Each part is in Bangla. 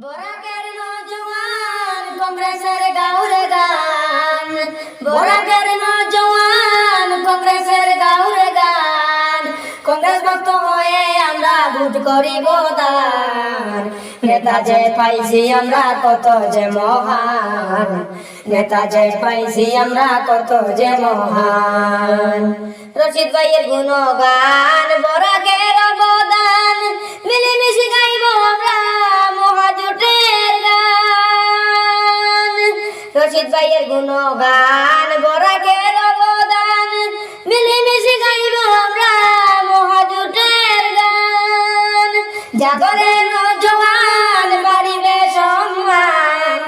বরাকের নজওয়ান, কংগ্রেসের গান। বরাকের কংগ্রেসের গান। হয়ে আমরা করিব নেতা আমরা কত যে মহান। নেতা আমরা কত যে মহান। রশিদ ভাইয়ের গুণগান বরাকের অবদান। রশিদ ভাইয়ের গুণগান, বরাকের অবদান, মিলেমিশে গাইব আমরা মহাজোটের গান। জাগরে নজওয়ান বাড়িবে সম্মান,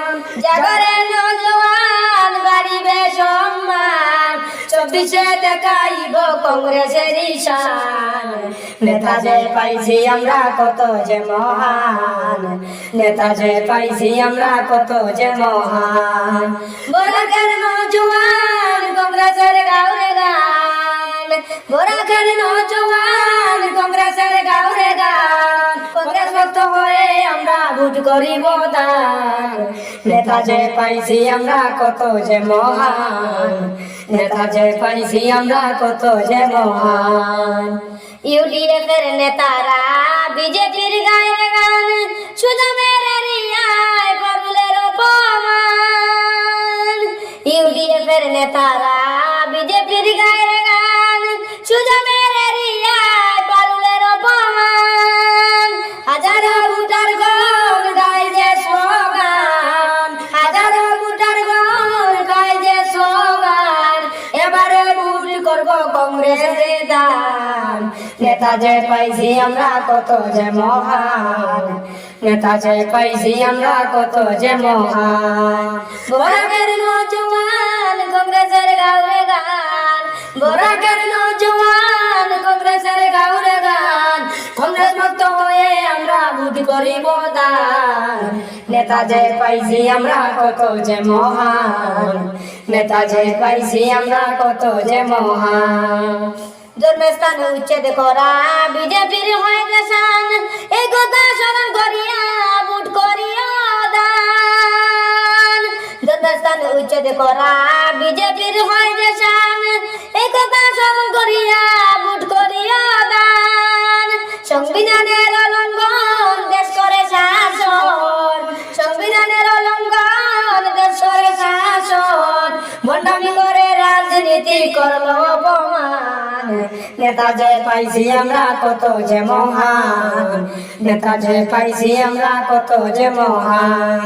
জাগরে নজওয়ান বাড়িবে সম্মান। চব্বিশে দেখাইব কংগ্রেসের ঈশান। নেতা যে পাইছি আমরা কত যে মহান। নেতা যে পাইছি আমরা কত যে মহান। বরাকের নজওয়ান, কংগ্রেসের গাউরে গান। বরাকের নজওয়ান, কংগ্রেসের গাউরে গান। কংগ্রেস ভক্ত হয়ে আমরা ভোট করিব দান। নেতা যে পাইছি আমরা কত যে মহান। নেতা যে পাইছি আমরা কত যে মহান। ইউডিএফ এর নেতারা বিজেপির গায়ের গান শুধু মেরে রিয়ায় পাগলের অপমান। ইউডিএফের নেতারা কংগ্রেসের দান। নেতা যে পাইছি আমরা কত যে মহান। নেতা যে পাইছি আমরা কত যে মহান। বরাকের নজওয়ান কংগ্রেসের গাউরে গান। বরাকের নজওয়ান কংগ্রেসের গাউরে গান। কংগ্রেস ভক্ত হয়ে আমরা ভোট করিব নেতা যে পাইছি আমরা কত যে মহান। নেতা যে পাইছি আমরা কত যে মহান। জন্মস্থান উচ্ছেদ করা বিজেপির হয় দেশান কথা স্মরণ করিয়া ভোট করিয়া দান। জন্মস্থান উচ্ছেদ করা বিজেপির হয় দেশান এই কথা স্মরণ করিয়া নেতা জয় পাইছি আমরা কত যে মহান। নেতা জয় পাইছি আমরা কত যে মহান।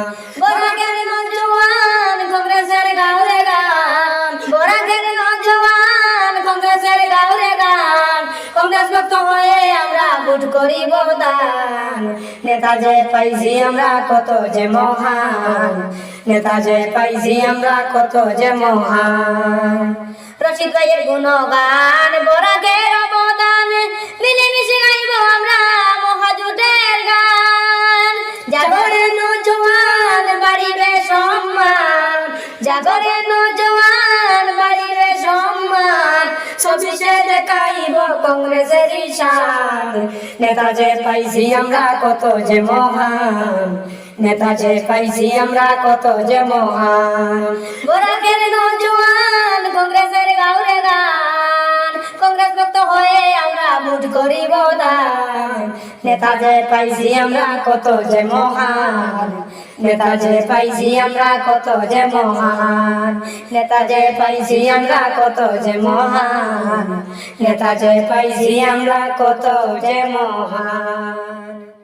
ভোট করিব দান। নেতা যে পাইছি আমরা কত যে মহান। নেতা যে পাইছি আমরা কত যে মহান। রশিদ ভাইয়ের গুণগান, বরাকের অবদান, মিলেমিশে গাইব আমরা মহাজোটের গান। জাগরে নজওয়ান বাড়িবে সম্মান। জাগরে নেতা যে পাইছি আমরা কত যে মহান। নেতা যে পাইছি আমরা কত যে মহান। নেতা যে পাইছি আমরা কত যে মহান। নেতা যে পাইছি আমরা কত যে মহান। নেতা যে পাইছি আমরা কত যে মহান। নেতা যে পাইছি আমরা কত যে মহান।